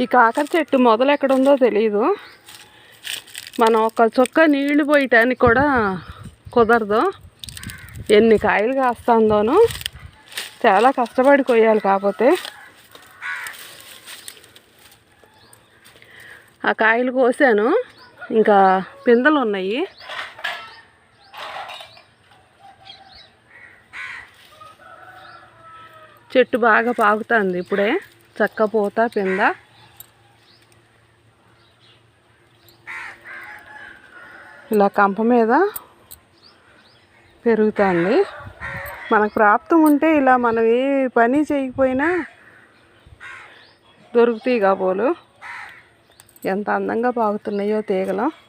ఈ కాకర చెట్టు మొదలు ఎక్కడ ఉందో తెలియదు మనం ఒక చుక్క నీళ్ళు పోయటానికి కూడా కుదరదు. ఎన్ని కాయలు కాస్తుందోను చాలా కష్టపడి కొయ్యాలి కాకపోతే. ఆ కాయలు కోసాను. ఇంకా పిందెలు ఉన్నాయి. చెట్టు బాగా పాకుతుంది ఇప్పుడే. చక్క పూత పింద. ఇలా కంప మీద పెరుగుతుంది. మనకు ప్రాప్తం ఉంటే ఇలా మనం ఏ పని చేయకపోయినా దొరుకుతాయి కాబోలు ఎంత అందంగా పాకుతున్నాయో తీగలు.